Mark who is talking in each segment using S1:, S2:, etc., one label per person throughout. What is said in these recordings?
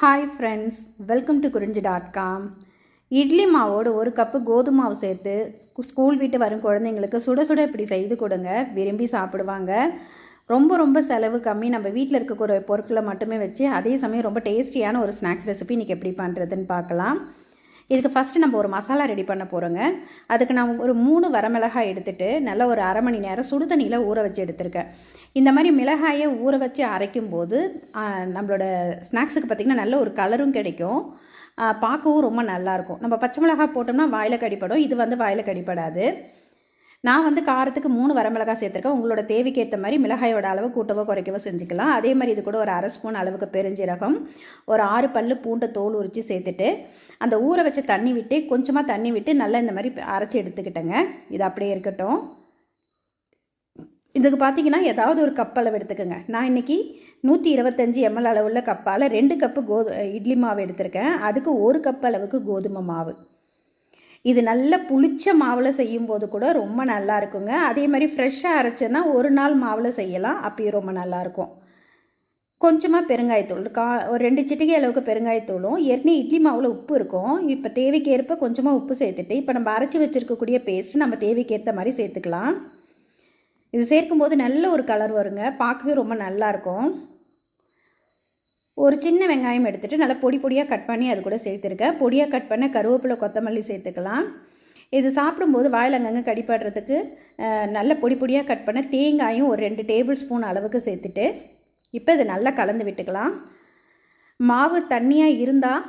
S1: Hi friends welcome to Kurinji dot com idli மாவோடு ஒரு cup கோதுமை மாவு சேர்த்து ஸ்கூல் வீட்டு வரும் குழந்தைங்களுக்கு சுட சுட இப்படி செய்து கொடுங்க. விரும்பி சாப்பிடுவாங்க. ரொம்ப ரொம்ப செலவு கம்மி. நம்ம வீட்டில் இருக்கக்கூடிய பொருட்களை மட்டுமே வச்சு அதே சமயம் ரொம்ப டேஸ்டியான ஒரு ஸ்நாக்ஸ் ரெசிபி இன்றைக்கி எப்படி பண்ணுறதுன்னு பார்க்கலாம். இதுக்கு ஃபஸ்ட்டு நம்ம ஒரு மசாலா ரெடி பண்ண போகிறோங்க அதுக்கு நான் ஒரு மூணு வரமிளகாய் எடுத்துட்டு நல்லா ஒரு அரை மணி நேரம் சுடு தண்ணியில் ஊற வச்சு எடுத்திருக்கேன். இந்த மாதிரி மிளகாயை ஊற வச்சு அரைக்கும் போது நம்மளோட ஸ்நாக்ஸுக்கு பார்த்திங்கன்னா நல்ல ஒரு கலரும் கிடைக்கும். பார்க்கவும் ரொம்ப நல்லாயிருக்கும் நம்ம பச்சை மிளகாய் போட்டோம்னா வாயில் கடிப்படும். இது வந்து வாயில் கடிப்படாது. நான் வந்து காரத்துக்கு மூணு வரமிளகாய் சேர்த்துருக்கேன். உங்களோட தேவைக்கு ஏற்ற மாதிரி மிளகாயோட அளவு கூட்டவோ குறைக்கவோ செஞ்சுக்கலாம். அதே மாதிரி இது கூட ஒரு அரை ஸ்பூன் அளவுக்கு பெருஞ்சீரகம் ஒரு ஆறு பல்லு பூண்டை தோல் உரித்து சேர்த்துட்டு அந்த ஊற வச்ச தண்ணி விட்டு கொஞ்சமாக தண்ணி விட்டு நல்லா இந்த மாதிரி அரைச்சி எடுத்துக்கிட்டேங்க. இது அப்படியே இருக்கட்டும். இதுக்கு பார்த்தீங்கன்னா ஏதாவது ஒரு கப் அளவு எடுத்துக்கோங்க. நான் இன்றைக்கி நூற்றி இருபத்தஞ்சி எம்எல் அளவுள்ள கப்பால் ரெண்டு கப்பு கோது இட்லி மாவு எடுத்திருக்கேன். அதுக்கு ஒரு கப் அளவுக்கு கோதுமை மாவு. இது நல்ல புளிச்ச மாவில் செய்யும்போது கூட ரொம்ப நல்லா இருக்குங்க. அதே மாதிரி ஃப்ரெஷ்ஷாக அரைச்சேன்னா ஒரு நாள் மாவில் செய்யலாம். அப்பயும் ரொம்ப நல்லாயிருக்கும் கொஞ்சமாக பெருங்காயத்தூள் கா ஒரு ரெண்டு சிட்டிகை அளவுக்கு பெருங்காயத்தூளும் ஏற்கனவே இட்லி மாவில் உப்பு இருக்கும். இப்போ தேவைக்கேற்ப கொஞ்சமாக உப்பு சேர்த்துட்டு இப்போ நம்ம அரைச்சி வச்சுருக்கக்கூடிய பேஸ்ட் நம்ம தேவைக்கேற்ற மாதிரி சேர்த்துக்கலாம். இது சேர்க்கும்போது நல்ல ஒரு கலர் வருங்க. பார்க்கவே ரொம்ப நல்லாயிருக்கும் ஒரு சின்ன வெங்காயம் எடுத்துகிட்டு நல்லா பொடி பொடியாக கட் பண்ணி அது கூட சேர்த்துருக்கேன் பொடியாக கட் பண்ண கருவேப்பிலை கொத்தமல்லி சேர்த்துக்கலாம். இது சாப்பிடும்போது வாயில் அங்கங்கே கடிப்படுறதுக்கு நல்ல பொடி பொடியாக கட் பண்ண தேங்காயும் ஒரு ரெண்டு டேபிள் ஸ்பூன் அளவுக்கு சேர்த்துட்டு இப்போ இதை நல்லா கலந்து விட்டுக்கலாம். மாவு தண்ணியாக இருந்தால்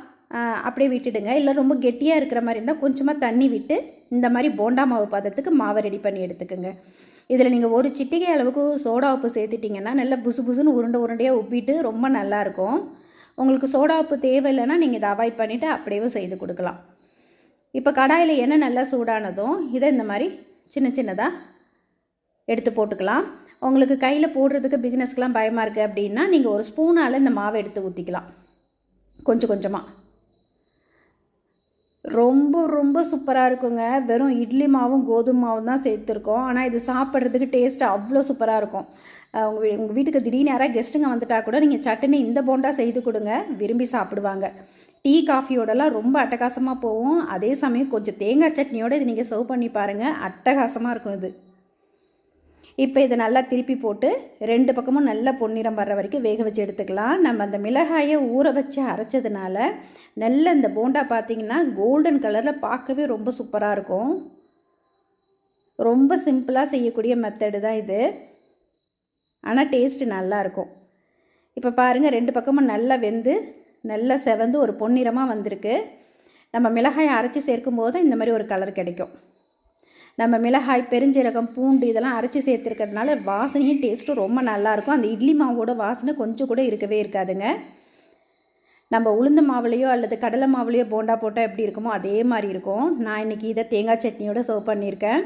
S1: அப்படியே விட்டுடுங்க. இல்லை ரொம்ப கெட்டியாக இருக்கிற மாதிரி இருந்தால் கொஞ்சமாக தண்ணி விட்டு இந்த மாதிரி போண்டா மாவு பதத்துக்கு மாவை ரெடி பண்ணி எடுத்துக்கோங்க. இதில் நீங்கள் ஒரு சிட்டிகை அளவுக்கு சோடா உப்பு சேர்த்துட்டிங்கன்னா நல்லா புசு புசுன்னு உருண்டை உருண்டையாக உப்பிட்டு ரொம்ப நல்லாயிருக்கும். உங்களுக்கு சோடா உப்பு தேவையில்லைன்னா நீங்கள் இதை அவாய்ட் பண்ணிவிட்டு அப்படியே செய்து கொடுக்கலாம். இப்போ கடாயில் எண்ணெய் நல்லா சூடானதும் இதை இந்த மாதிரி சின்ன சின்னதாக எடுத்து போட்டுக்கலாம். உங்களுக்கு கையில் போடுறதுக்கு பிகினஸ்க்கெலாம் பயமாக இருக்குது அப்படின்னா நீங்கள் ஒரு ஸ்பூனால் இந்த மாவை எடுத்து ஊற்றிக்கலாம் கொஞ்சம் கொஞ்சமாக ரொம்ப ரொம்ப சூப்பராக இருக்குங்க. வெறும் இட்லி மாவும் கோதுமை மாவும் தான் சேர்த்துருக்கோம். ஆனால் இது சாப்பிட்றதுக்கு டேஸ்ட் அவ்வளோ சூப்பராக இருக்கும். உங்கள் வீ உங்கள் வீட்டுக்கு திடீர்னு யாராவது கெஸ்ட்டுங்க வந்துட்டா கூட நீங்கள் சட்டுன்னு இந்த போண்டா செய்து கொடுங்க. விரும்பி சாப்பிடுவாங்க. டீ காஃபியோடலாம் ரொம்ப அட்டகாசமாக போகும். அதே சமயம் கொஞ்சம் தேங்காய் சட்னியோடு இது நீங்கள் சர்வ் பண்ணி பாருங்கள் அட்டகாசமாக இருக்கும் இது. இப்போ இதை நல்லா திருப்பி போட்டு ரெண்டு பக்கமும் நல்லா பொன்னிறம் வர்ற வரைக்கும் வேக வச்சு எடுத்துக்கலாம். நம்ம அந்த மிளகாயை ஊற வச்சு அரைச்சதுனால நல்ல இந்த போண்டா பார்த்திங்கன்னா கோல்டன் கலரில் பார்க்கவே ரொம்ப சூப்பராக இருக்கும். ரொம்ப சிம்பிளாக செய்யக்கூடிய மெத்தடு தான் இது. ஆனால் டேஸ்ட்டு நல்லாயிருக்கும் இப்போ பாருங்கள் ரெண்டு பக்கமும் நல்லா வெந்து நல்லா செவந்து ஒரு பொன்னிறமாக வந்திருக்கு. நம்ம மிளகாயை அரைச்சி சேர்க்கும் போது இந்த மாதிரி ஒரு கலர் கிடைக்கும். நம்ம மிளகாய் பெருஞ்சீரகம் பூண்டு இதெல்லாம் அரைச்சி சேர்த்துருக்கிறதுனால வாசனையும் டேஸ்ட்டும் ரொம்ப நல்லாயிருக்கும். அந்த இட்லி மாவோட வாசனை கொஞ்சம் கூட இருக்கவே இருக்காதுங்க. நம்ம உளுந்து மாவுலேயோ அல்லது கடலை மாவுலேயோ போண்டா போட்டால் எப்படி இருக்குமோ அதே மாதிரி இருக்கும். நான் இன்றைக்கி இதை தேங்காய் சட்னியோடு சர்வ் பண்ணியிருக்கேன்.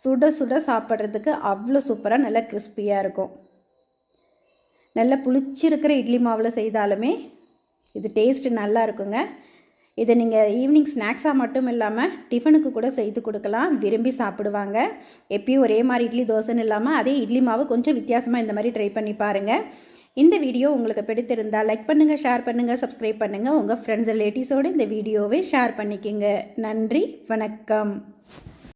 S1: சுட சுட சாப்பிட்றதுக்கு அவ்வளோ சூப்பராக நல்லா கிறிஸ்பியாக இருக்கும். நல்லா புளிச்சிருக்கிற இட்லி மாவில் செய்தாலுமே இது டேஸ்ட்டு நல்லா இருக்குங்க. இதை நீங்கள் ஈவினிங் ஸ்நாக்ஸாக மட்டும் இல்லாமல் டிஃபனுக்கு கூட செய்து கொடுக்கலாம். விரும்பி சாப்பிடுவாங்க. எப்பயும் ஒரே மாதிரி இட்லி தோசைன்னு இல்லாமல் அதே இட்லி மாவு கொஞ்சம் வித்தியாசமாக இந்த மாதிரி ட்ரை பண்ணி பாருங்கள் இந்த வீடியோ உங்களுக்கு பிடித்திருந்தால் லைக் பண்ணுங்கள் ஷேர் பண்ணுங்கள் சப்ஸ்கிரைப் பண்ணுங்கள் உங்கள் ஃப்ரெண்ட்ஸ் ரிலேட்டிவ்ஸோடு இந்த வீடியோவை ஷேர் பண்ணிக்கிங்க. நன்றி வணக்கம்.